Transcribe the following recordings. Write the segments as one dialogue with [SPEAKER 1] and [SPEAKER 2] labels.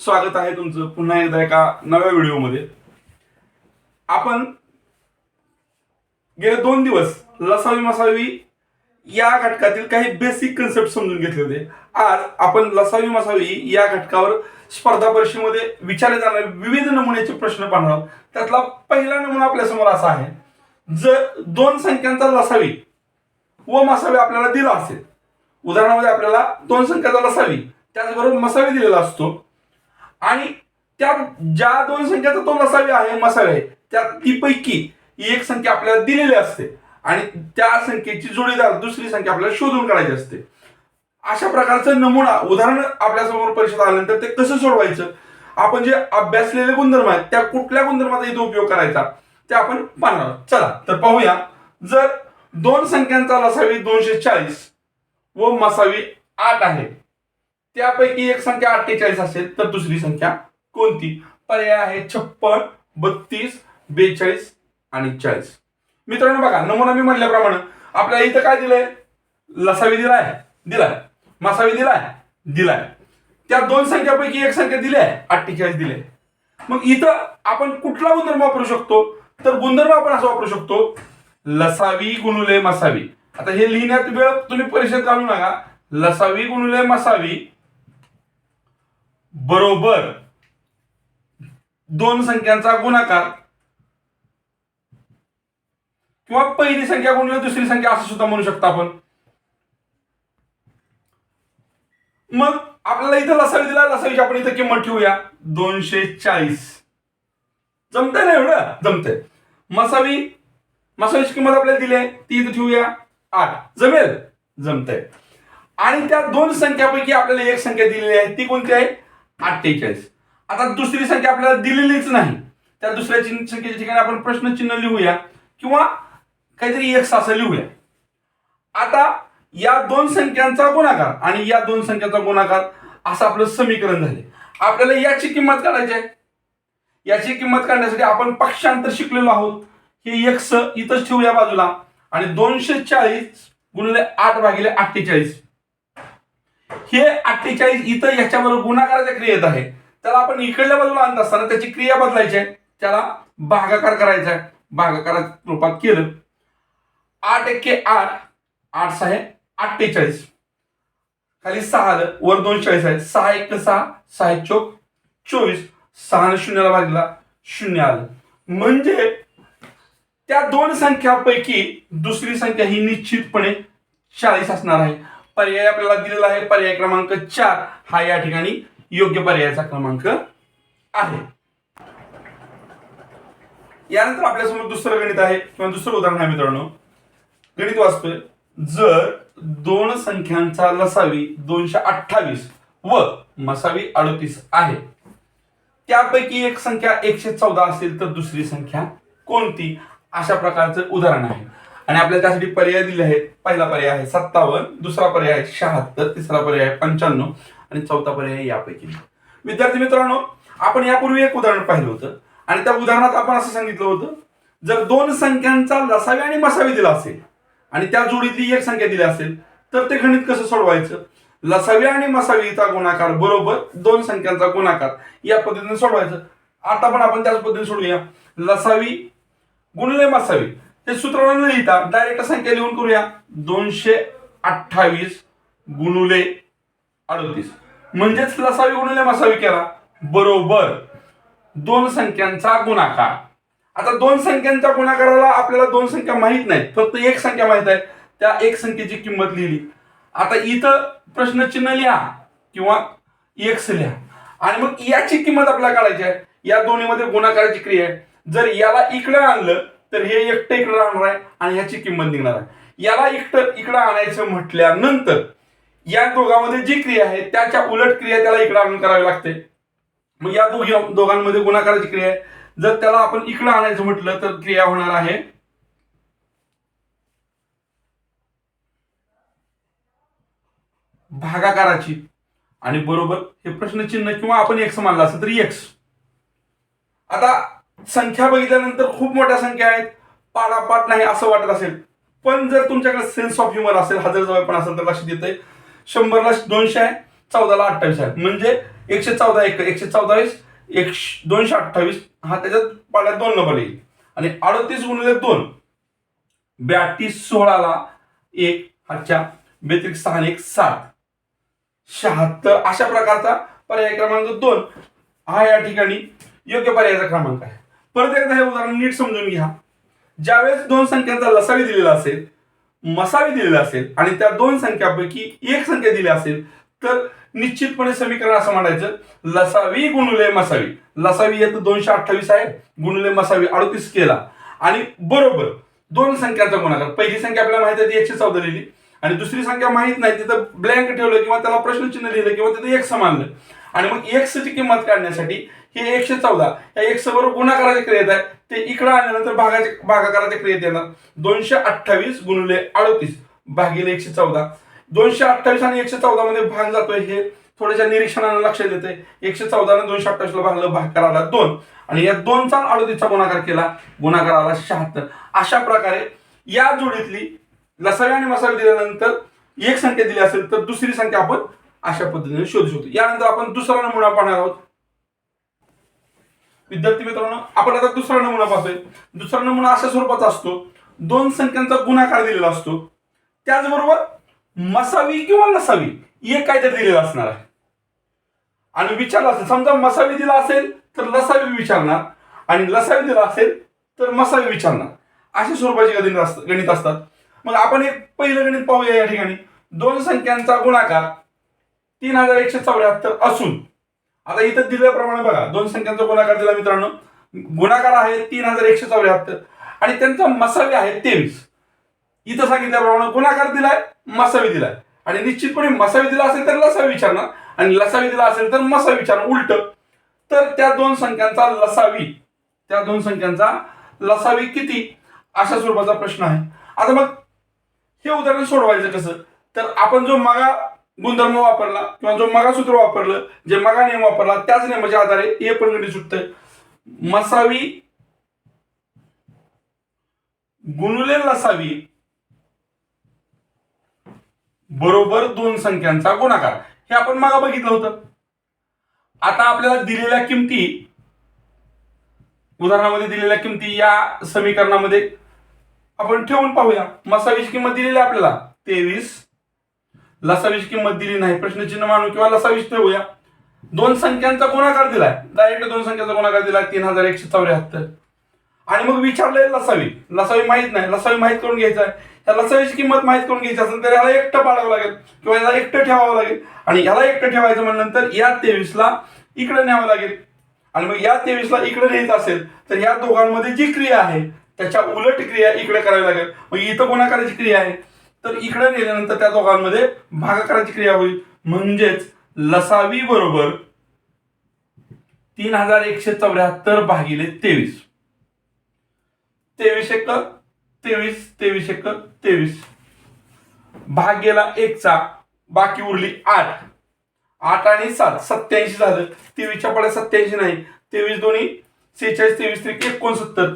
[SPEAKER 1] स्वागत आहे तुमचं पुन्हा एकदा एका नव्या व्हिडिओमध्ये. आपण गेले दोन दिवस लसावी मसावी या घटकातील काही बेसिक कन्सेप्ट समजून घेतले होते. आज आपण लसावी मसावी या घटकावर स्पर्धा परीक्षेमध्ये विचारले जाणारे विविध नमुन्याचे प्रश्न पाहणार आहोत. त्यातला पहिला नमुना आपल्यासमोर असा आहे. जर दोन संख्यांचा लसावी व मसावी आपल्याला दिला असेल उदाहरणामध्ये आपल्याला दोन संख्याचा लसावी त्याचबरोबर मसावी दिलेला असतो. आणि त्या ज्या दोन संख्याचा तो नसावी आहे मसावी आहे. त्या ती पैकी ही एक संख्या आपल्याला दिलेली असते. आणि त्या संख्येची जोडीदार दुसरी संख्या आपल्याला शोधून काढायची असते. अशा प्रकारचं नमुना उदाहरण आपल्यासमोर परीक्षेत आल्यानंतर ते कसं सोडवायचं? आपण जे अभ्यासलेले गुणधर्म आहेत त्या कुठल्या गुणधर्माचा इथे उपयोग करायचा? ते आपण पाहणार चला तर पाहूया. जर दोन संख्यांचा लसावी दोनशे चाळीस व मसावी आठ आहे त्यापैकी एक संख्या अठ्ठेचाळीस असेल तर दुसरी संख्या कोणती? पर्याय आहे छप्पन बत्तीस बेचाळीस आणि चाळीस. मित्रांनो बघा नमुना मी म्हटल्याप्रमाणे आपल्याला इथं काय दिलंय? लसावी दिलाय दिलाय. मसावी दिलाय दिलाय. त्या दोन संख्यापैकी एक संख्या दिली आहे अठ्ठेचाळीस दिले मग इथं आपण कुठला गुणधर्म वापरू शकतो? तर गुणधर्म आपण असं वापरू शकतो लसावी गुणुले मसावी. आता हे लिहिण्यात वेळ तुम्ही परिषद घालू नका. लसावी गुणुले मसावी बरोबर. दोन संख्यांचा गुणाकार. किंवा पहिली संख्या गुणिले दुसरी संख्या असं सुद्धा म्हणू शकता आपण. मग आपल्याला इथं लसावी दिला लसावीची आपण इथं किंमत ठेवूया. दोनशे चाळीस. जमतंय ना एवढं? जमतंय. मसावी मसावीची किंमत आपल्याला दिली आहे. ती इथं ठेवूया. आठ. जमेल? जमतंय. आणि त्या दोन संख्यापैकी आपल्याला एक संख्या दिलेली आहे. ती कोणती आहे? अठ्ठेचाळीस आता दुसरी संख्या आपल्याला दिलेलीच नाही. त्या दुसऱ्या चिन्ह संख्येच्या ठिकाणी आपण प्रश्नचिन्ह लिहूया किंवा काहीतरी एक असं लिहूया. आता या दोन संख्यांचा गुणाकार आणि या दोन संख्यांचा गुणाकार असं आपलं समीकरण झाले. आपल्याला याची किंमत काढायची आहे. याची किंमत काढण्यासाठी आपण पक्षांतर शिकलेलो आहोत. हे एक्स इथंच ठेवूया बाजूला. आणि दोनशे चाळीस गुणिले आठ भागिले अठ्ठेचाळीस. हे अठ्ठेचाळीस इथं याच्याबरोबर गुणाकाराच्या क्रियेत आहे. त्याला आपण इकडल्या बाजूला आणत असताना त्याची क्रिया बदलायची आहे. त्याला भागाकार करायचा आहे. भागाकाराच्या रूपात केलं. आठ एके आठ आठ सहा अठ्ठेचाळीस. खाली सहा आलं. वर दोन चाळीस आहे. सहा एक सहा सहा चोक चोवीस. सहा शून्याला भागला. शून्य आलं. म्हणजे त्या दोन संख्यापैकी दुसरी संख्या ही निश्चितपणे चाळीस असणार आहे. पर्याय आपल्याला दिलेला आहे. पर्याय क्रमांक चार हा या ठिकाणी योग्य पर्यायाचा क्रमांक आहे. यानंतर आपल्यासमोर दुसरं गणित आहे. किंवा दुसरं उदाहरण आहे मित्रांनो. गणित वाचतोय. जर दोन संख्यांचा लसावी दोनशे अठ्ठावीस व मसावी अडतीस आहे. त्यापैकी एक संख्या एकशे चौदा असेल तर दुसरी संख्या कोणती? अशा प्रकारचं उदाहरण आहे. आणि आपल्याला त्यासाठी पर्याय दिले आहेत. पहिला पर्याय आहे सत्तावन्न दुसरा पर्याय आहे शहात्तर तिसरा पर्याय आहे पंच्याण्णव आणि चौथा पर्याय आहे यापैकी. विद्यार्थी मित्रांनो आपण यापूर्वी एक उदाहरण पाहिलं होतं आणि त्या उदाहरणात आपण असं सांगितलं होतं जर दोन संख्यांचा लसावी आणि मसावी दिला असेल आणि त्या जोडीतली एक संख्या दिली असेल तर ते गणित कसं सोडवायचं? लसावी आणि मसावीचा गुणाकार बरोबर दोन संख्यांचा गुणाकार या पद्धतीने सोडवायचं. आता पण आपण त्याच पद्धतीने सोडूया. लसावी गुणले मसावी. हे सूत्र न लिहिता डायरेक्ट संख्या लिहून करूया. दोनशे अठ्ठावीस गुणुले अडतीस. म्हणजेच लसावी गुणुले मसावी केला. बरोबर. दोन संख्यांचा गुणाकार. आता दोन संख्यांच्या गुणाकाराला आपल्याला दोन संख्या माहीत नाहीत. फक्त एक संख्या माहीत आहे. त्या एक संख्येची किंमत लिहिली. आता इथं प्रश्नचिन्ह लिहा किंवा एक्स लिहा. आणि मग याची किंमत आपल्याला काढायची आहे. या दोन्हीमध्ये गुणाकाराची क्रिया आहे. जर याला इकडे आणलं तर हे एकटं इकडे राहणार आहे आणि ह्याची किंमत निघणार आहे. याला एकटं इकडं आणायचं म्हटल्यानंतर या दोघांमध्ये जी क्रिया आहे त्याच्या उलट क्रिया त्याला इकडं आणून करावी लागते. मग या दोघी दोघांमध्ये गुणाकाराची क्रिया आहे. जर त्याला आपण इकडं आणायचं म्हटलं तर क्रिया होणार आहे. भागाकाराची. आणि बरोबर हे प्रश्नचिन्ह किंवा आपण एक्स मानला असेल तरी एक्स आता संख्या बघितल्यानंतर खूप मोठ्या संख्या आहेत. पाडापाट नाही असं वाटत असेल. पण जर तुमच्याकडे सेन्स ऑफ ह्युमर असेल हजार जवळ पण असेल तर लक्षात येते शंभरला दोनशे आहे चौदाला अठ्ठावीस आहे. म्हणजे एकशे चौदा एक एकशे चौदावीस एकशे दोनशे अठ्ठावीस. हा त्याच्यात पाड्यात दोन नंबर येईल. आणि अडतीस गुणिले दोन ब्यातीस सोळाला एक हातच्या बेत्रिक सहा एक सात. शहात्तर अशा प्रकारचा पर्याय क्रमांक दोन. हा या ठिकाणी योग्य पर्यायाचा क्रमांक आहे. परत एकदा हे उदाहरण नीट समजून घ्या. ज्यावेळेस दोन संख्यांचा लसावी दिलेला असेल मसावी दिलेला असेल आणि त्या दोन संख्यापैकी एक संख्या दिली असेल तर निश्चितपणे समीकरण असं म्हणायचं लसावी गुणुले मसावी. लसावी येतं दोनशे अठ्ठावीस आहे गुणुले मसावी अडतीस केला. आणि बरोबर दोन संख्यांचा गुणाकार. पहिली संख्या आपल्याला माहिती आहे ती एकशे चौदा लिहिली आणि दुसरी संख्या माहीत नाही तिथं ब्लँक ठेवलं किंवा त्याला प्रश्नचिन्ह लिहिलं किंवा तिथं एक समानलं आणि मग एक्सची किंमत काढण्यासाठी हे एकशे चौदा या एक्स बरोबर गुणाकाराच्या क्रियेत आहे ते इकडं आल्यानंतर भागाचे भागाकाराच्या क्रियेत येणार. दोनशे अठ्ठावीस गुणले अडतीस भागिले एकशे चौदा. दोनशे अठ्ठावीस आणि एकशे चौदा मध्ये भाग जातोय हे थोड्याशा निरीक्षणानं लक्षात येते एकशे चौदा आणि दोनशे अठ्ठावीसला भागलं भाग करायला दोन. आणि या दोनचा अडतीसचा गुणाकार केला गुणाकार आला शहात्तर. अशा प्रकारे या जोडीतली लसावी आणि मसावी दिल्यानंतर एक संख्या दिली असेल तर दुसरी संख्या आपण अशा पद्धतीने शोधू शकतो. यानंतर आपण दुसरा नमुना पाहणार आहोत. विद्यार्थी मित्रांनो आपण आता दुसरा नमुना पाहतोय. दुसरा नमुना अशा स्वरूपाचा असतो. दोन संख्यांचा गुणाकार दिलेला असतो. त्याचबरोबर मसावी किंवा लसावी एक काहीतरी दिलेलं असणार आहे. आणि विचारलं असेल समजा मसावी दिला असेल तर लसावी विचारणार. आणि लसावी दिला असेल तर मसावी विचारणार. अशा स्वरूपाची गणित असतात गणित असतात. मग आपण एक पहिलं गणित पाहूया या ठिकाणी. दोन संख्यांचा गुणाकार तीन हजार एकशे चौऱ्याहत्तर असून आता इथं दिल्याप्रमाणे बघा दोन संख्यांचा गुणाकार दिला मित्रांनो. गुणाकार आहे तीन हजार एकशे चौऱ्याहत्तर आणि त्यांचा मसावी आहे तेवीस. इथं सांगितल्याप्रमाणे गुणाकार दिलाय मसावी दिलाय. आणि निश्चितपणे मसावी दिला असेल तर लसावी विचारणार आणि लसावी दिला असेल तर मसावी विचारणार उलट. तर त्या दोन संख्यांचा लसावी त्या दोन संख्यांचा लसावी किती? अशा स्वरूपाचा प्रश्न आहे. आता मग हे उदाहरण सोडवायचं कसं? तर आपण जो मगा गुणधर्म वापरला किंवा जो मगासूत्र वापरलं जे मगा नियम वापरला त्याच नियमाच्या आधारे हे पण गणित सुटतंय. मसावी गुणुले लसावी बरोबर दोन संख्यांचा गुणाकार. हे आपण मागा बघितलं होतं. आता आपल्याला दिलेल्या किमती उदाहरणामध्ये दिलेल्या किमती या समीकरणामध्ये आपण ठेवून पाहूया. मसावीची किंमत दिलेली आपल्याला तेवीस. लसावीची किंमत दिली नाही प्रश्नचिन्ह मानू किंवा लसावीस ठेवूया दोन संख्यांचा गुणाकार दिलाय. डायरेक्ट दोन संख्यांचा गुणाकार दिलाय तीन हजार एकशे चौऱ्याहत्तर. आणि मग विचारलंय लसावी. लसावी माहीत नाही. लसावी माहीत करून घ्यायचा आहे ह्या लसावीची किंमत माहीत करून घ्यायची असेल तर याला एकटं पाडावं लागेल किंवा याला एकटं ठेवावं लागेल. आणि याला एकटं ठेवायचं म्हणल्यानंतर या तेवीसला इकडे न्यावं लागेल. आणि मग या तेवीसला इकडे न्यायचं असेल तर या दोघांमध्ये जी क्रिया आहे त्याच्या उलट क्रिया इकडे करावी लागेल. मग इथं गुणाकाराची क्रिया आहे. तर इकडे नेल्यानंतर त्या दोघांमध्ये भागाकाराची क्रिया होईल. म्हणजेच लसावी बरोबर तीन हजार एकशे चौऱ्याहत्तर भागिले तेवीस. तेवीस एक तेवीस तेवीस एक तेवीस. भाग गेला एकचा बाकी उरली आठ. आठ आणि सात सत्याऐंशी झालं. तेवीसच्या पाड्यात सत्याऐंशी नाही. तेवीस दोन्ही सेहेचाळीस तेवीस त्रिक एकोणसत्तर.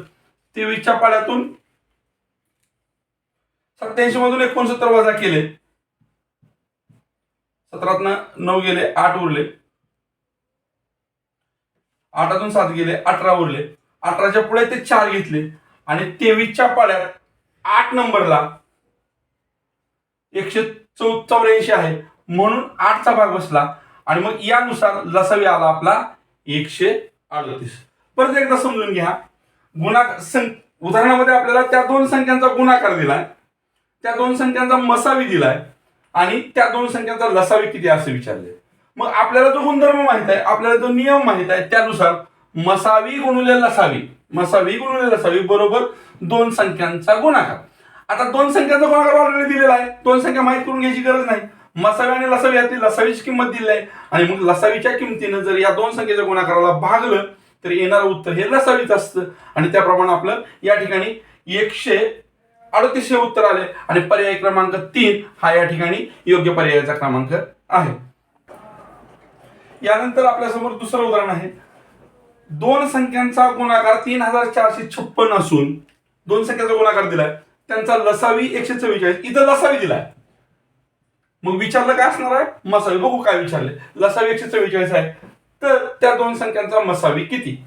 [SPEAKER 1] तेवीसच्या पाड्यातून सत्याऐंशी मधून एकोणसत्तर वजा केले. सतरात नऊ गेले आठ उरले. आठातून सात गेले अठरा उरले. अठराच्या पुढे ते चार घेतले. आणि तेवीसच्या पाड्यात आठ नंबरला एकशे चौ चौऱ्याऐंशी आहे. म्हणून आठचा भाग बसला. आणि मग यानुसार लसावी आला आपला एकशे अडतीस. परत एकदा समजून घ्या. गुणाकार सं उदाहरणामध्ये आपल्याला त्या दोन संख्यांचा गुणाकार दिला त्या दोन संख्यांचा मसावी दिलाय आणि त्या दोन संख्यांचा लसावी किती असं विचारले मग आपल्याला जो गुणधर्म माहीत आहे आपल्याला जो नियम माहीत आहे त्यानुसार मसावी गुणुले लसावी मसावी गुणुले लसावी बरोबर दोन संख्यांचा गुणाकार. आता दोन संख्यांचा गुणाकार ऑलरेडी दिलेला आहे दोन संख्या माहीत करून घ्यायची गरज नाही. मसावी आणि लसावी यातली लसावीची किंमत दिली आहे आणि मग लसावीच्या किमतीनं जर या दोन संख्येच्या गुणाकाराला भागलं तर येणारं उत्तर हे लसावीच असतं आणि त्याप्रमाणे आपलं या ठिकाणी एकशे अडतीस हे उत्तर आले. आणि पर्याय क्रमांक तीन हा या ठिकाणी योग्य पर्यायाचा क्रमांक आहे. यानंतर आपल्यासमोर दुसरं उदाहरण आहे. दोन संख्यांचा गुणाकार तीन हजार चारशे छप्पन असून दोन संख्यांचा गुणाकार दिलाय. त्यांचा लसावी एकशे चव्वेचाळीस. इथं लसावी दिलाय. मग विचारलं काय असणार आहे? मसावी. बघू काय विचारले. लसावी एकशे चव्वेचाळीस आहे. तर त्या दोन संख्यांचा मसावी किती?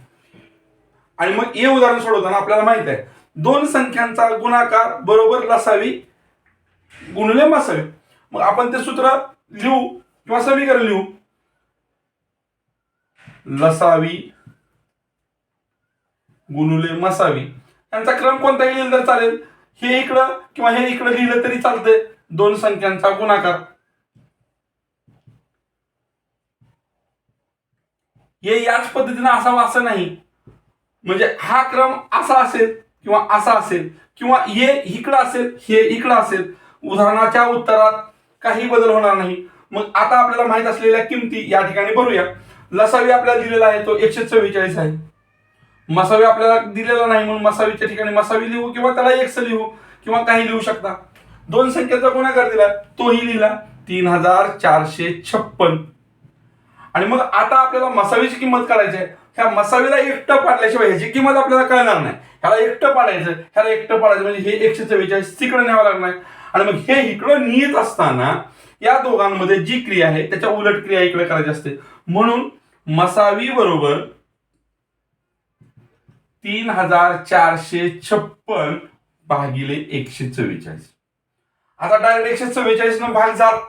[SPEAKER 1] आणि मग हे उदाहरण सोडवताना आपल्याला माहीत आहे. दोन संख्यांचा गुणाकार बरोबर लसावी गुणले मसावी. मग आपण ते सूत्र लिहू किंवा समीकरण लिहू. लसावी गुणुले मसावी. यांचा क्रम कोणताही लिहिला तर चालेल. हे इकडं किंवा हे इकडं लिहिलं तरी चालतंय. दोन संख्यांचा गुणाकार. हे याच पद्धतीनं असावं असं नाही. म्हणजे हा क्रम असा असेल. किंवा असा असेल किंवा हे इकडं असेल हे इकडं असेल उदाहरणाच्या उत्तरात काही बदल होणार नाही. मग आता आपल्याला माहीत असलेल्या किमती या ठिकाणी भरूया लसावी आपल्याला दिलेला आहे तो एकशे चव्वेचाळीस आहे. मसावी आपल्याला दिलेला नाही म्हणून मसावीच्या ठिकाणी मसावी लिहू किंवा त्याला एक्स लिहू किंवा काही लिहू शकता. दोन संख्येचा गुणाकार दिला तोही लिहिला तीन हजार चारशे छप्पन. आणि मग आता आपल्याला मसावीची किंमत करायची आहे. ह्या मसावीला एकटं पाडल्याशिवाय ह्याची किंमत आपल्याला कळणार नाही. ह्याला एकटं पाडायचं ह्याला एकटं पाडायचं म्हणजे हे एकशे चव्वेचाळीस तिकडं न्यावं लागणार. आणि मग हे इकडं नियत असताना या दोघांमध्ये जी क्रिया आहे त्याच्या उलट क्रिया इकडे करायची असते. म्हणून मसावी बरोबर तीन हजार चारशे छप्पन भागिले एकशे चव्वेचाळीस. आता डायरेक्ट एकशे चव्वेचाळीस न भाग जात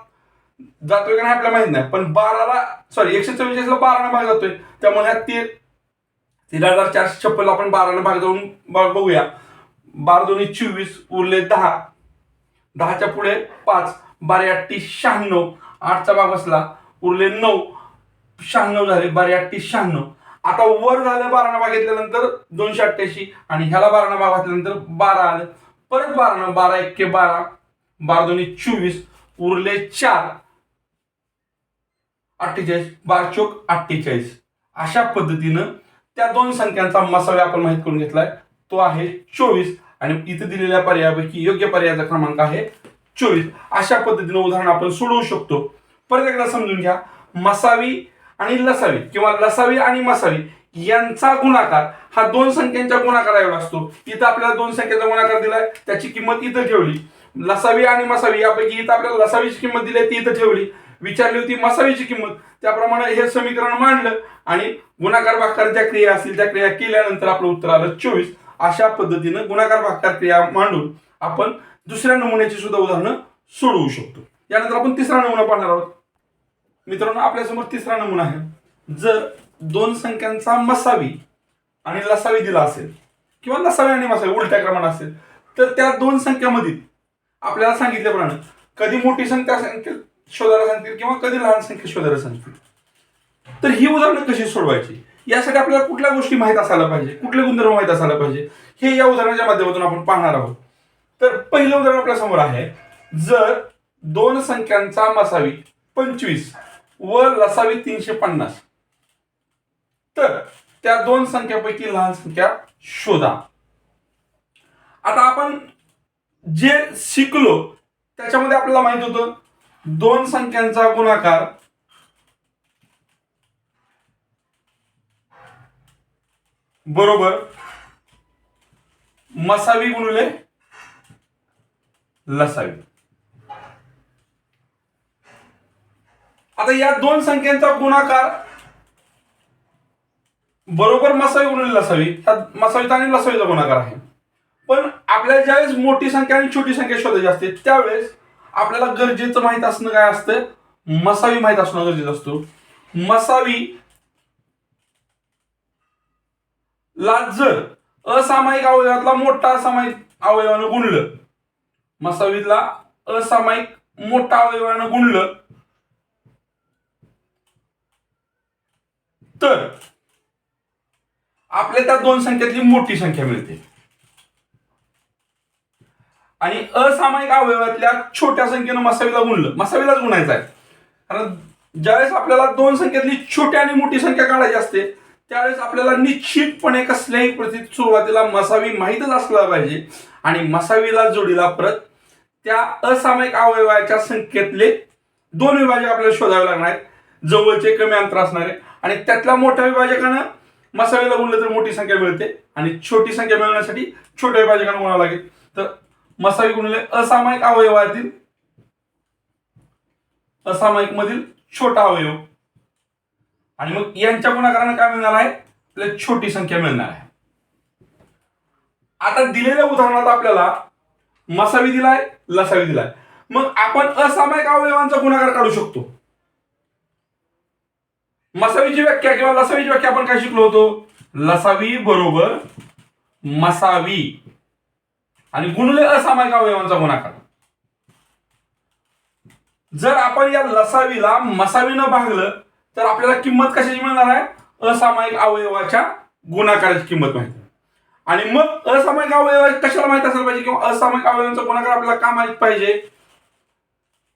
[SPEAKER 1] जातोय का नाही आपल्याला माहीत नाही. पण बाराला सॉरी एकशे चव्वेचाळीसला बारानं भाग जातोय. त्यामुळे ह्या ते तीन हजार चारशे छप्पन आपण बारानं भाग जाऊन बघूया. बारा दोन्ही चोवीस उरले दहा. दहाच्या पुढे पाच. बारा अठ्ठी शहाण्णव. आठचा भाग बसला उरले नऊ. शहाण्णव झाले बारा अठ्ठी शहाण्णव. आता वर झालं बारानं भाग घेतल्यानंतर दोनशे अठ्ठ्याऐंशी आणि ह्याला बारानं भाग घातल्यानंतर बारा आलं. परत बारानं बारा एक्के बारा. बारा दोन्ही चोवीस उरले चार. अठ्ठेचाळीस बारा चोक अठ्ठेचाळीस. अशा पद्धतीनं त्या दोन संख्यांचा मसाला आपण माहीत करून घेतलाय. तो आहे चोवीस आणि इथे दिलेल्या पर्यायापैकी योग्य पर्यायाचा क्रमांक आहे चोवीस. अशा पद्धतीनं उदाहरण आपण सोडवू शकतो. परत एकदा समजून घ्या. मसावी आणि लसावी किंवा लसावी आणि मसावी यांचा गुणाकार हा दोन संख्यांच्या गुणाकारा एवढा असतो. इथं आपल्याला दोन संख्येचा गुणाकार दिलाय त्याची किंमत इथं ठेवली. लसावी आणि मसावी यापैकी इथं आपल्याला लसावीची किंमत दिली ती इथं ठेवली. विचारली होती मसावीची किंमत. त्याप्रमाणे हे समीकरण मांडलं आणि गुणाकार भागकार ज्या क्रिया असतील त्या क्रिया केल्यानंतर आपलं उत्तर आलं चोवीस. अशा पद्धतीनं गुणाकार भागकार क्रिया मांडून आपण दुसऱ्या नमुन्याची सुद्धा उदाहरणं सोडवू शकतो. यानंतर आपण तिसरा नमुना पाहणार आहोत. मित्रांनो आपल्यासमोर तिसरा नमुना आहे. जर दोन संख्यांचा मसावी आणि लसावी दिला असेल किंवा लसावी आणि मसावी उलट्या क्रमाने असेल तर त्या दोन संख्यामधील आपल्याला सांगितल्याप्रमाणे कधी मोठी संख्या संख्या शोधायला सांगतील किंवा कधी लहान संख्या शोधायला सांगतील. तर ही उदाहरणं कशी सोडवायची? यासाठी आपल्याला कुठल्या गोष्टी माहीत असायला पाहिजे? कुठले गुणधर्म माहीत असायला पाहिजे? हे या उदाहरणाच्या माध्यमातून आपण पाहणार आहोत. तर पहिलं उदाहरण आपल्यासमोर आहे. जर दोन संख्यांचा मसावी पंचवीस व लसावी तीनशे पन्नास. तर त्या दोन संख्यापैकी लहान संख्या शोधा. आता आपण जे शिकलो त्याच्यामध्ये आपल्याला माहीत होतं दोन संख्यांचा गुणाकार. बरोबर. मसावी गुणले लसावी. आता या दोन संख्यांचा गुणाकार बरोबर मसावी गुणले लसावी मसावीचा आणि लसावीचा गुणाकार आहे. पण आपल्याला ज्यावेळेस मोठी संख्या आणि छोटी संख्या शोधायची असते त्यावेळेस आपल्याला गरजेचं माहीत असणं काय असतं? मसावी माहीत असणं गरजेचं असतो. मसावी ला जर असामायिक अवयवातला मोठा असामायिक अवयवानं गुणलं मसावीला असामायिक मोठा अवयवानं गुणलं तर आपल्या त्या दोन संख्यातली मोठी संख्या मिळते. आणि असामायिक अवयवातल्या छोट्या संख्येनं मसावीला गुणलं. मसावीलाच गुणायचं आहे. कारण ज्यावेळेस आपल्याला दोन संख्येतली छोटी आणि मोठी संख्या काढायची असते त्यावेळेस आपल्याला निश्चितपणे कसल्याही प्रति सुरुवातीला मसावी माहीतच असला पाहिजे आणि मसावीला जोडीला परत त्या असामायिक अवयवाच्या संख्येतले दोन विभाजक आपल्याला शोधावे लागणार आहेत. जवळचे कमी अंतर असणारे. आणि त्यातल्या मोठ्या विभाजकानं मसावीला गुणलं तर मोठी संख्या मिळते आणि छोटी संख्या मिळवण्यासाठी छोट्या विभाजकानं गुणावं लागेल. तर मसावी गुणिले असामायिक अवयवातील असामायिक मधील छोटा अवयव. आणि मग यांच्या गुणाकाराने काय मिळणार आहे? आपल्याला छोटी संख्या मिळणार आहे. आता दिलेल्या उदाहरणात आपल्याला मसावी दिलाय लसावी दिलाय. मग आपण असामायिक अवयवांचा गुणाकार काढू शकतो. मसावीची व्याख्या किंवा लसावीची व्याख्या आपण काय शिकलो होतो? लसावी बरोबर मसावी. आणि गुणले असामायिक अवयवांचा गुणाकार. जर आपण या लसावीला मसावीनं भागलं तर आपल्याला किंमत कशाची मिळणार आहे? असामायिक अवयवाच्या गुणाकाराची किंमत माहिती आणि मग असामायिक अवयव कशाला माहीत असायला पाहिजे किंवा असामायिक अवयवांचा गुणाकार आपल्याला का माहीत पाहिजे?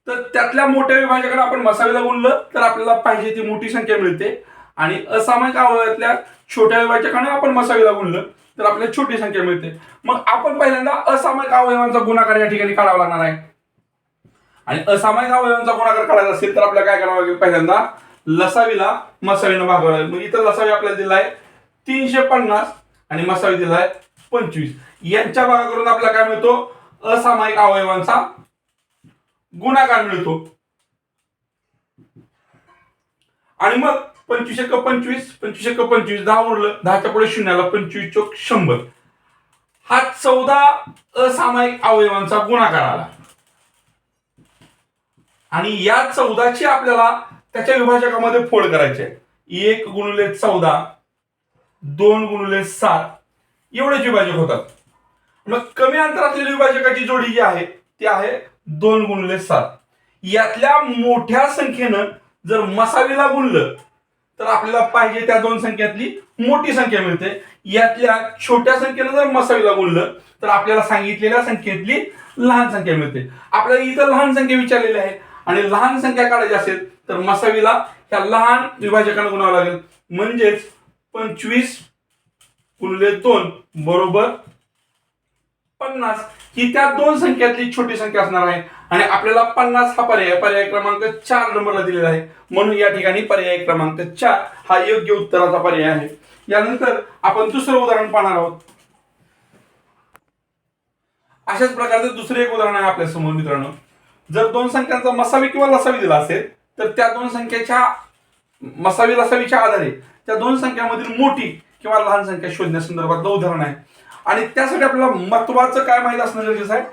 [SPEAKER 1] तर त्यातल्या मोठ्या विभाजकाला आपण मसावीला गुणलं तर आपल्याला पाहिजे ती मोठी संख्या मिळते. आणि असामायिक अवयवातल्या छोट्या विभाजकाने आपण मसावीला गुणलं तर आपल्याला छोटी संख्या मिळते. मग आपण पहिल्यांदा असामायिक अवयवांचा गुणाकार या ठिकाणी काढावा लागणार आहे. आणि असामायिक अवयवांचा गुणाकार काढायचा असेल तर आपल्याला काय करावं लागेल पहिल्यांदा? लसावीला मसावीनं भागावं लागेल मग इथं लसावी आपल्याला दिला आहे तीनशे पन्नास आणि मसावी आहे पंचवीस. यांच्या भागाकडून आपल्याला काय मिळतो? असामायिक अवयवांचा गुणाकार मिळतो. आणि मग पंचवीस एक पंचवीस पंचवीस एक पंचवीस दहा उरलं दहाच्या पुढे शून्याला पंचवीस चोक शंभर. हा चौदा असामायिक अवयवांचा गुणाकार आला. आणि या चौदाची आपल्याला त्याच्या विभाजकामध्ये फोड करायचे एक गुणुले चौदा दोन गुणुले सात एवढेच विभाजक होतात. मग कमी अंतरातील विभाजकाची जोडी जी आहे ती आहे दोन गुणले सात. यातल्या मोठ्या संख्येनं जर मसावीला गुणलं तर आपल्याला पाहिजे त्या दोन संख्यातली मोठी संख्या मिळते. यातल्या छोट्या संख्येनं जर मसावीला बोललं तर आपल्याला सांगितलेल्या संख्येतली लहान संख्या मिळते. आपल्याला इथं लहान संख्या विचारलेली आहे. आणि लहान संख्या काढायची असेल तर मसावीला ह्या लहान विभाजकानं गुणावं लागेल. म्हणजेच पंचवीस गुणले दोन बरोबर पन्नास. ही त्या दोन संख्यातली छोटी संख्या असणार आहे. आणि आपल्याला पन्नास हा पर्याय पर्याय क्रमांक चार नंबरला दिलेला आहे. म्हणून या ठिकाणी पर्याय क्रमांक चार हा योग्य उत्तराचा पर्याय आहे. यानंतर आपण दुसरं उदाहरण पाहणार आहोत. अशाच प्रकारचं दुसरं एक उदाहरण आहे आपल्यासमोर मित्रांनो. जर दोन संख्यांचा मसावी किंवा लसावी दिला असेल तर त्या दोन संख्येच्या मसावी लसावीच्या आधारे त्या दोन संख्यामधील मोठी किंवा लहान संख्या शोधण्यासंदर्भातलं उदाहरण आहे. आणि त्यासाठी आपल्याला महत्वाचं काय माहीत असणं गरजेचं आहे?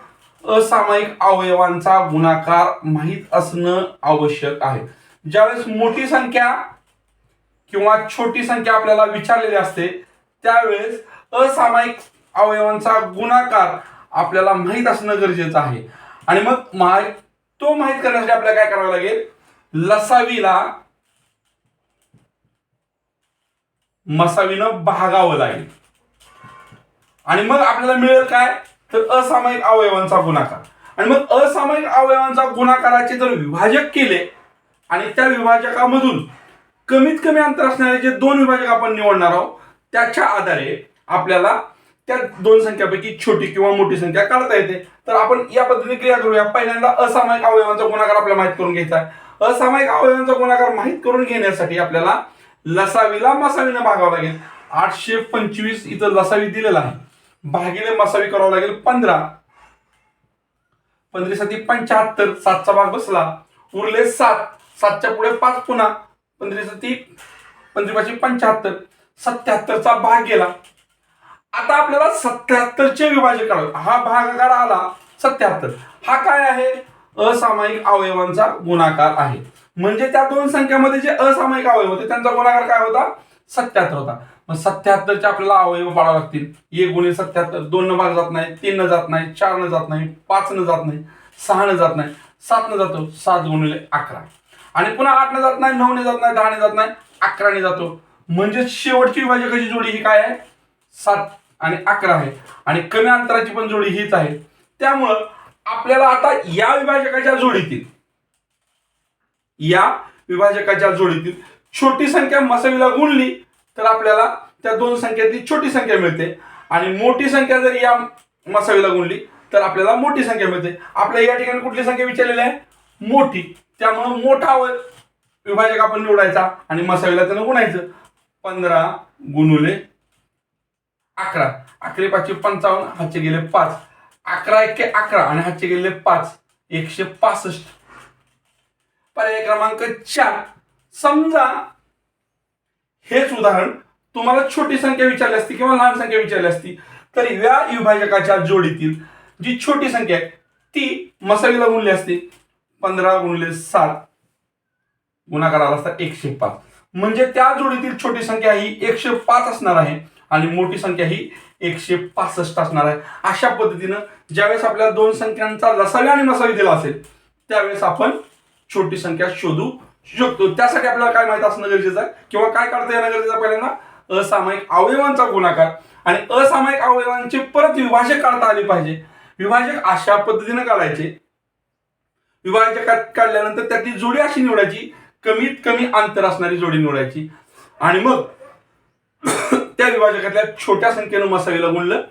[SPEAKER 1] असामायिक अवयवांचा गुणाकार माहीत असणं आवश्यक आहे. ज्यावेळेस मोठी संख्या किंवा छोटी संख्या आपल्याला विचारलेली असते त्यावेळेस असामायिक अवयवांचा गुणाकार आपल्याला माहीत असणं गरजेचं आहे. आणि मग माहीत तो माहीत करण्यासाठी आपल्याला काय करावं लागेल? लसावीला मसावीनं भागावं लागेल. आणि मग आपल्याला मिळेल काय? तर असामायिक अवयवांचा गुणाकार. आणि मग असामायिक अवयवांचा गुणाकाराचे जर विभाजक केले आणि त्या विभाजकामधून कमीत कमी अंतर असणारे जे दोन विभाजक आपण निवडणार आहोत त्याच्या आधारे आपल्याला त्या दोन संख्यापैकी छोटी किंवा मोठी संख्या काढता येते. तर आपण या पद्धतीने क्रिया करूया. पहिल्यांदा असामायिक अवयवांचा गुणाकार आपल्याला माहीत करून घ्यायचा आहे. असामायिक अवयवांचा गुणाकार माहीत करून घेण्यासाठी आपल्याला लसावीला मसावीनं भागावं लागेल. आठशे पंचवीस इथं लसावी दिलेला आहे. भागिले मसावी करावं लागेल पंधरा. पंधरा पंच्याहत्तर सातचा भाग बसला. उरले सात. सातच्या पुढे पाच पुन्हा. पंधरा साती पंधरापाची पंच्याहत्तर. सत्याहत्तरचा भाग गेला. आता आपल्याला सत्याहत्तरचे विभाजन करावे. हा भागाकार आला सत्याहत्तर. हा काय आहे? असामायिक अवयवांचा गुणाकार आहे. म्हणजे त्या दोन संख्यामध्ये जे असामायिक अवयव होते त्यांचा गुणाकार काय होता? सत्याहत्तर होता. सत्याहत्तरचे आपल्याला अवयव पाडावे लागतील. एक गुणिले सत्याहत्तर दोन न भाग जात नाही तीन न जात नाही चार न जात नाही पाच न जात नाही सहा न जात नाही सात न जातो सात गुणिले अकरा. आणि पुन्हा आठ न जात नाही नऊ न जात नाही दहा ने जात नाही अकरा ने जातो. म्हणजे शेवटची विभाजकाची जोडी ही काय आहे? सात आणि अकरा आहे. आणि कमी अंतराची पण जोडी हीच आहे. त्यामुळं आपल्याला आता या विभाजकाच्या जोडीतील या विभाजकाच्या जोडीतील छोटी संख्या मसावीला गुणली तर आपल्याला त्या दोन संख्यातली छोटी संख्या मिळते. आणि मोठी संख्या जर या मसावीला गुणली तर आपल्याला मोठी संख्या मिळते. आपल्या या ठिकाणी कुठली संख्या विचारलेली आहे? मोठी. त्यामुळं मोठा विभाजक आपण निवडायचा आणि मसावीला त्यानं गुणायचं. पंधरा गुणुले अकरा. अकरे पाचशे पंचावन्न हातचे गेले पाच. अकरा एके अकरा आणि हातचे गेले पाच. एकशे पासष्ट. पर्याय क्रमांक चार. समजा हेच उदाहरण तुम्हाला छोटी संख्या विचारली असती किंवा लहान संख्या विचारली असती तर या विभाजकाच्या जोडीतील जी छोटी संख्या आहे ती मसालीला गुणली असते. पंधरा गुणले सात गुणाकार आला असता एकशे पाच. म्हणजे त्या जोडीतील छोटी संख्या ही एकशे पाच असणार आहे आणि मोठी संख्या ही एकशे पासष्ट असणार आहे. अशा पद्धतीनं ज्यावेळेस आपल्याला दोन संख्यांचा लसावी आणि मसावी दिला असेल त्यावेळेस आपण छोटी संख्या शोधू. शकतो. त्यासाठी आपल्याला काय माहीत असणं गरजेचं आहे? किंवा काय काढता येणं गरजेचं आहे पहिल्यांदा? असामायिक अवयवांचा गुणाकार. आणि असामायिक अवयवांचे परत विभाजक काढता आले पाहिजे. विभाजक अशा पद्धतीने काढायचे. विभाजकात काढल्यानंतर त्यातली जोडी अशी निवडायची कमीत कमी अंतर असणारी जोडी निवडायची. आणि मग त्या विभाजकातल्या छोट्या संख्येनं मसावीला गुणलं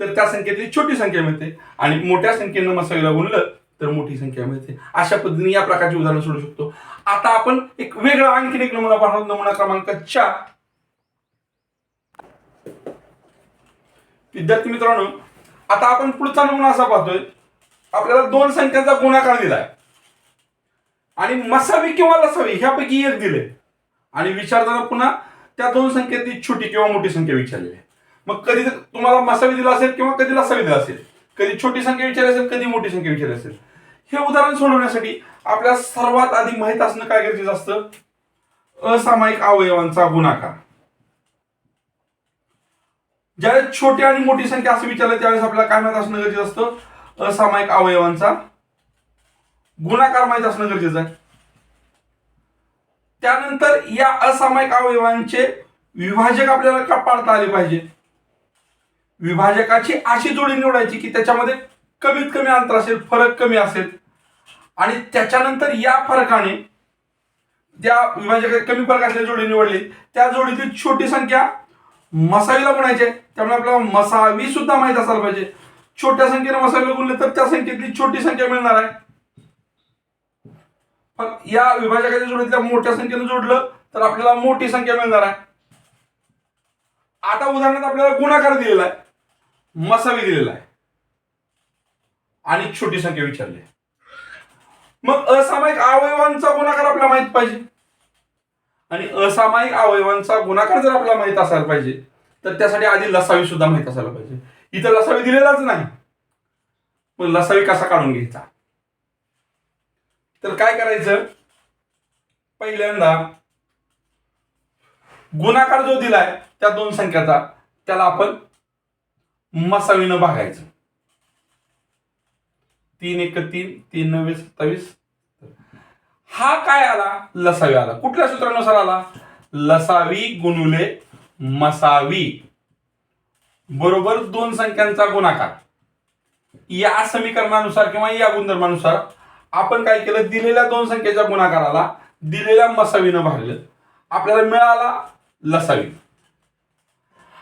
[SPEAKER 1] तर त्या संख्येतली छोटी संख्या मिळते. आणि मोठ्या संख्येनं मसावीला गुणलं तर मोठी संख्या मिळते. अशा पद्धतीने या प्रकारची उदाहरण सोडू शकतो. आता आपण एक वेगळा आणखीन एक नमुना पाहणार नमुना क्रमांक चार. विद्यार्थी मित्रांनो आता आपण पुढचा नमुना असा पाहतोय. आपल्याला दोन संख्यांचा गुणाकार दिलाय. आणि मसावी किंवा लसावी ह्यापैकी एक दिले. आणि विचारताना पुन्हा त्या दोन संख्येतली छोटी किंवा मोठी संख्या विचारलेली आहे. मग कधी तुम्हाला मसावी दिला असेल किंवा कधी लसावी दिला असेल? कधी छोटी संख्या विचारली असेल कधी मोठी संख्या विचारली असेल? हे उदाहरण सोडवण्यासाठी आपल्याला सर्वात आधी माहीत असणं काय गरजेचं असतं? असामायिक अवयवांचा गुणाकार. ज्यावेळेस छोटी आणि मोठी संख्या असं विचारलं त्यावेळेस आपल्याला काय माहीत असणं गरजेचं असतं? असामायिक अवयवांचा गुणाकार माहीत असणं गरजेचं आहे. त्यानंतर या असामायिक अवयवांचे विभाजक आपल्याला का पाळता आले पाहिजे? विभाजकाची अशी जोडी निवडायची की त्याच्यामध्ये कमीत कमी अंतर असेल फरक कमी असेल. आणि त्याच्यानंतर या फरकाने त्या म्हणजे विभाजकात कमी फरक असलेली जोडी निवडली त्या जोडीतील छोटी संख्या मसावीला गुणायची आहे. त्यामुळे आपल्याला मसावी सुद्धा माहीत असायला पाहिजे. छोट्या संख्येने मसावीला गुणले तर त्या संख्येतली छोटी संख्या मिळणार आहे. या विभाजकाच्या जोडीतल्या मोठ्या संख्येने जोडलं तर आपल्याला मोठी संख्या मिळणार आहे. आता उदाहरणार्थ आपल्याला गुणाकार दिलेला आहे. मसावी दिलेला आहे. आणि छोटी संख्या विचारली आहे. मग असामायिक अवयवांचा गुणाकार आपल्याला माहीत पाहिजे. आणि असामायिक अवयवांचा गुणाकार जर आपल्याला माहीत असायला पाहिजे तर त्यासाठी आधी लसावी सुद्धा माहीत असायला पाहिजे. इथं लसावी दिलेलाच नाही. मग लसावी कसा काढून घ्यायचा? तर काय करायचं? पहिल्यांदा गुणाकार जो दिलाय त्या दोन संख्याचा त्याला आपण मसावीनं भागायचं. तीन एक तीन तीन नव्वे सत्तावीस. हा काय आला? लसावी आला. कुठल्या सूत्रानुसार आला? लसावी गुणुले मसावी. बरोबर दोन संख्यांचा गुणाकार. या समीकरणानुसार किंवा या गुणधर्मानुसार आपण काय केलं? दिलेल्या दोन संख्येच्या गुणाकाराला दिलेल्या मसावीनं भागलं. आपल्याला मिळाला लसावी.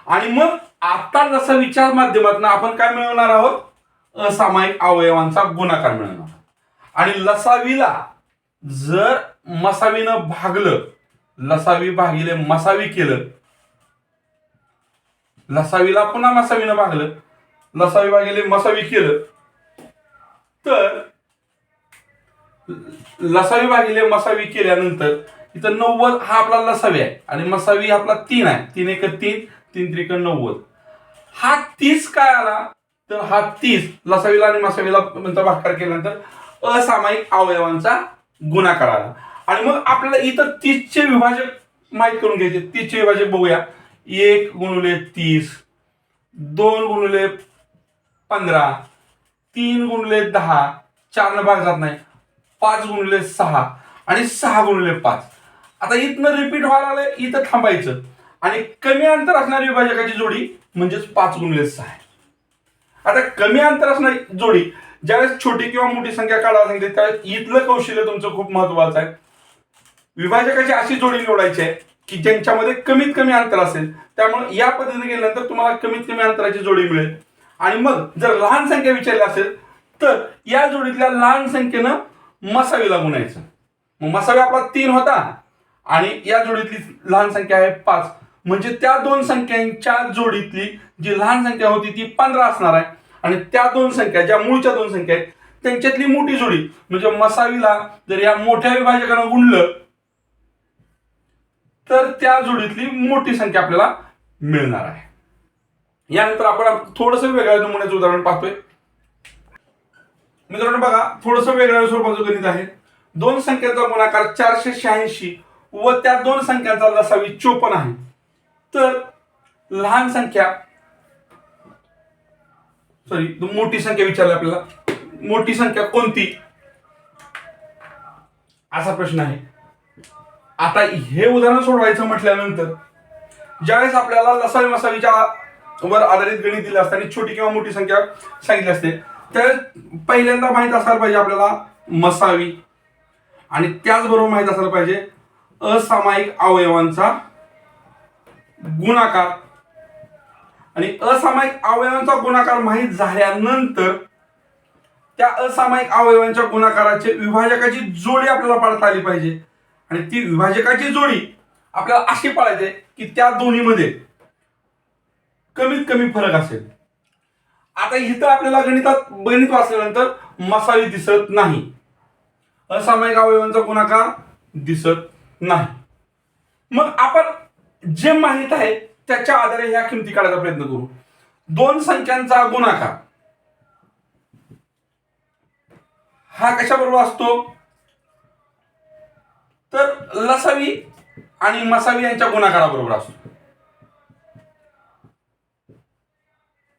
[SPEAKER 1] आणि मग आता लसावीच्या माध्यमातून आपण काय मिळवणार आहोत? असामायिक अवयवांचा गुणाकार मिळणार. आणि लसावीला जर मसावीनं भागलं लसावी भागिले मसावी केलं लसावीला पुन्हा मसावीनं भागलं लसावी भागिले मसावी केलं तर लसावी भागिले मसावी केल्यानंतर इथं नव्वद हा आपला लसावी आहे आणि मसावी आपला तीन आहे. तीन एक तीन तीन त्रिक नव्वद. हा तीस काय आला? तर हा तीस लसावीला आणि मसावीला नंतर भाकार केल्यानंतर असामायिक अवयवांचा गुणाकार आला. आणि मग आपल्याला इथं तीसचे विभाजक माहीत करून घ्यायचे. तीसचे विभाजक बघूया. एक गुणुले तीस दोन गुणुले पंधरा तीन गुणले दहा चारनं भाग जात नाही. पाच गुणले सहा आणि सहा गुणले पाच. आता इथनं रिपीट व्हायला आलं इथं थांबायचं. आणि कमी अंतर असणारी विभाजकाची जोडी म्हणजेच पाच गुणले सहा आहे. आता कमी अंतर असणारी जोडी. ज्यावेळेस छोटी किंवा मोठी संख्या काढायला सांगितली त्यावेळेस इथलं कौशल्य तुमचं खूप महत्वाचं आहे. विभाजकाची अशी जोडी निवडायची आहे की ज्यांच्यामध्ये कमीत कमी अंतर असेल त्यामुळे या पद्धतीने गेल्यानंतर तुम्हाला कमीत कमी अंतराची जोडी मिळेल. आणि मग जर लहान संख्या विचारली असेल तर या जोडीतल्या लहान संख्येनं मसावीला गुणायचं मग मसावी आपला तीन होता आणि या जोडीतली लहान संख्या आहे पाच. म्हणजे त्या दोन संख्यांच्या जोडीतली जी लहान संख्या होती ती पंधरा असणार आहे. आणि त्या दोन संख्या ज्या मूळच्या दोन संख्या आहेत त्यांच्यातली मोठी जोडी म्हणजे मसावीला जर या मोठ्या विभाजकानं गुणलं तर त्या जोडीतली मोठी संख्या आपल्याला मिळणार आहे. यानंतर आपण थोडस वेगळ्या नमुन्याचं उदाहरण पाहतोय. मित्रांनो बघा थोडस वेगळ्या स्वरूपाचं गणित आहे. दोन संख्यांचा गुणाकार चारशे शहाऐंशी व त्या दोन संख्यांचा लसावी चोपन्न आहे. तर लहान संख्या सॉरी मोठी संख्या विचारली आपल्याला. मोठी संख्या कोणती? असा प्रश्न आहे. आता हे उदाहरण सोडवायचं म्हटल्यानंतर ज्यावेळेस आपल्याला लसावी मसावीच्या वर आधारित गणित दिले असते आणि छोटी किंवा मोठी संख्या सांगितली असते त्यावेळेस पहिल्यांदा माहीत असायला पाहिजे आपल्याला मसावी. आणि त्याचबरोबर माहीत असायला पाहिजे असामायिक अवयवांचा गुणाकार. आणि असामायिक अवयवांचा गुणाकार माहीत झाल्यानंतर त्या असामायिक अवयवांच्या गुणाकाराचे विभाजकाची जोडी आपल्याला पाळता आली पाहिजे. आणि ती विभाजकाची जोडी आपल्याला अशी पाळायचे की त्या दोन्हीमध्ये कमीत कमी फरक असेल. आता इथं आपल्याला गणितात गणित वाचल्यानंतर मसावी दिसत नाही. असामायिक अवयवांचा गुणाकार दिसत नाही. मग आपण जे माहीत आहे त्याच्या आधारे ह्या किमती काढायचा प्रयत्न करू. दोन संख्यांचा गुणाकार. हा कशाबरोबर असतो? तर लसावी आणि मसावी यांच्या गुणाकाराबरोबर असतो.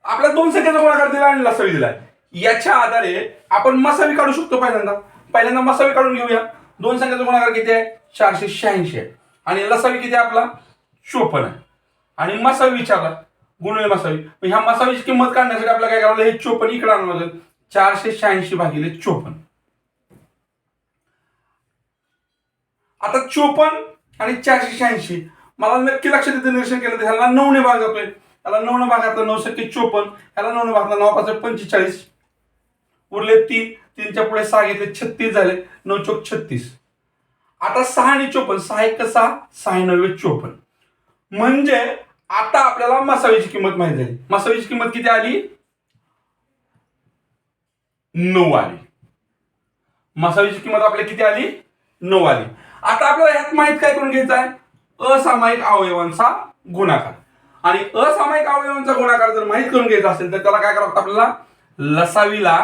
[SPEAKER 1] आपल्या दोन संख्येचा गुणाकार दिला आणि लसावी दिला याच्या आधारे आपण मसावी काढू शकतो पहिल्यांदा. पहिल्यांदा मसावी काढून घेऊया. दोन संख्येचा गुणाकार किती आहे? चारशे शहाऐंशी आहे. आणि लसावी किती आहे आपला? चोपन्न आहे. आणि मसावी विचारला गुणवे मसावी. ह्या मसावीची किंमत काढण्यासाठी आपल्याला काय करावं हे चोपन्न इकडे आणावं लागेल. चारशे शहाऐंशी भागिले चोपन्न आता चोपन्न आणि चारशे शहाऐंशी मला नक्की लक्षात येतं निरीक्षण केलं तर ह्याला नऊने भाग जातोय. त्याला नऊने भागातला नऊ सख्खे चोपन्न ह्याला नऊने भागातलं नऊ पाच पंचेचाळीस. उरले तीन. तीनच्या पुढे सहा घेतले छत्तीस झाले. नऊ चोक छत्तीस. आता सहा आणि चोपन्न सहा एक सहा सहा नव्वे चोपन्न म्हणजे आता आपल्याला मसावीची किंमत माहिती झाली मसावीची किंमत किती आली? नऊ आली. मसावीची किंमत आपल्या किती आली? नऊ आली. आता आपल्याला ह्यात माहीत काय करून घ्यायचं आहे? असामायिक अवयवांचा गुणाकार. आणि असामायिक अवयवांचा गुणाकार जर माहीत करून घ्यायचा असेल तर त्याला काय करावं आपल्याला? लसावीला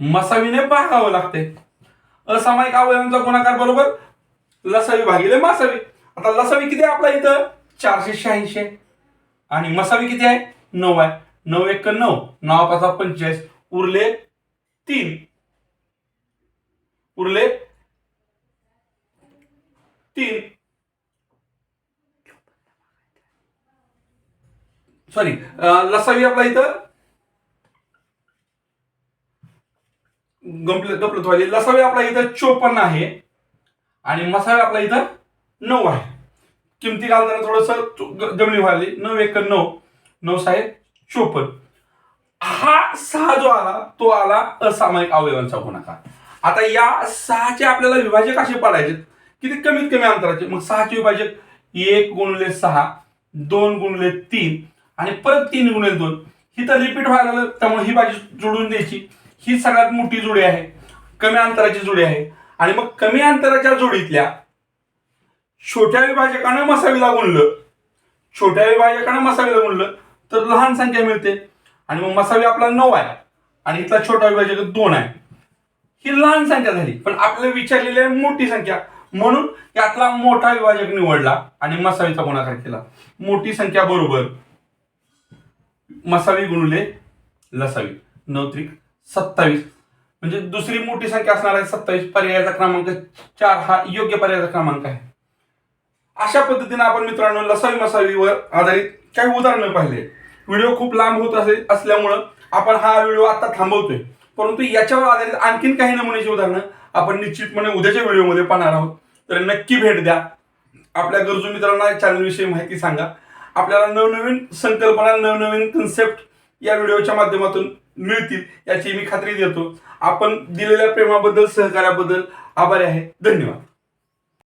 [SPEAKER 1] मसावीने भागावं लागते. असामायिक अवयवांचा गुणाकार बरोबर लसावी भागिले मासावी. आता लसावी किती आहे आपला इथं? चारशे शहाऐंशी आहे. आणि मसावी किती आहे? नऊ आहे. नऊ एक नऊ. नऊ पाच पंचेचाळीस. उरले तीन. उरले तीन. सॉरी लसावी आपला इथं? गंपले गपलत व्हायचे लसावी आपला इथं चोपन्न आहे. आणि मसाला आपला इथं नऊ आहे. किमती घालताना थोडस जमिनी व्हायली नऊ एक नऊ. नऊ साहेब चोपन्न. हा सहा जो आला तो आला असामायिक अवयवांचा गुणाकार. आता या सहाचे आपल्याला विभाजक असे पाडायचे? किती कमीत कमी अंतराचे? मग सहाचे विभाजक एक गुणले सहा दोन गुणले तीन आणि परत तीन गुणले दोन. ही तर रिपीट व्हायला त्यामुळे ही बाजू जोडून द्यायची. ही सगळ्यात मोठी जोडी आहे. कमी अंतराची जोडी आहे. आणि मग कमी अंतराच्या जोडीतल्या छोट्या विभाजकानं मसावीला गुणलं. छोट्या विभाजकानं मसावीला गुणलं तर लहान संख्या मिळते. आणि मग मसावी आपला नऊ आहे आणि इथला छोटा विभाजक दोन आहे. ही लहान संख्या झाली पण आपल्याला विचारलेली आहे मोठी संख्या. म्हणून यातला मोठा विभाजक निवडला आणि मसावीचा गुणाकार केला. मोठी संख्या बरोबर मसावी गुणले लसावी. नऊ त्रिक सत्तावीस. म्हणजे दुसरी मोठी संख्या असणार आहे सत्तावीस पर्यायाचा क्रमांक चार हा योग्य पर्यायाचा क्रमांक आहे. अशा पद्धतीने आपण मित्रांनो लसावी मसावीवर आधारित काही उदाहरणं पाहिले. व्हिडिओ खूप लांब होत असे असल्यामुळं आपण हा व्हिडिओ आता थांबवतोय. परंतु याच्यावर आधारित आणखीन काही नमुन्याची उदाहरणं आपण निश्चितपणे उद्याच्या व्हिडिओमध्ये पाहणार आहोत. तर नक्की भेट द्या. आपल्या गरजू मित्रांना चॅनलविषयी माहिती सांगा. आपल्याला नवनवीन संकल्पना नवनवीन कन्सेप्ट या व्हिडिओच्या माध्यमातून मिळतील याची मी खात्री देतो. आपण दिलेल्या प्रेमाबद्दल सहकार्याबद्दल आभारी आहे. धन्यवाद.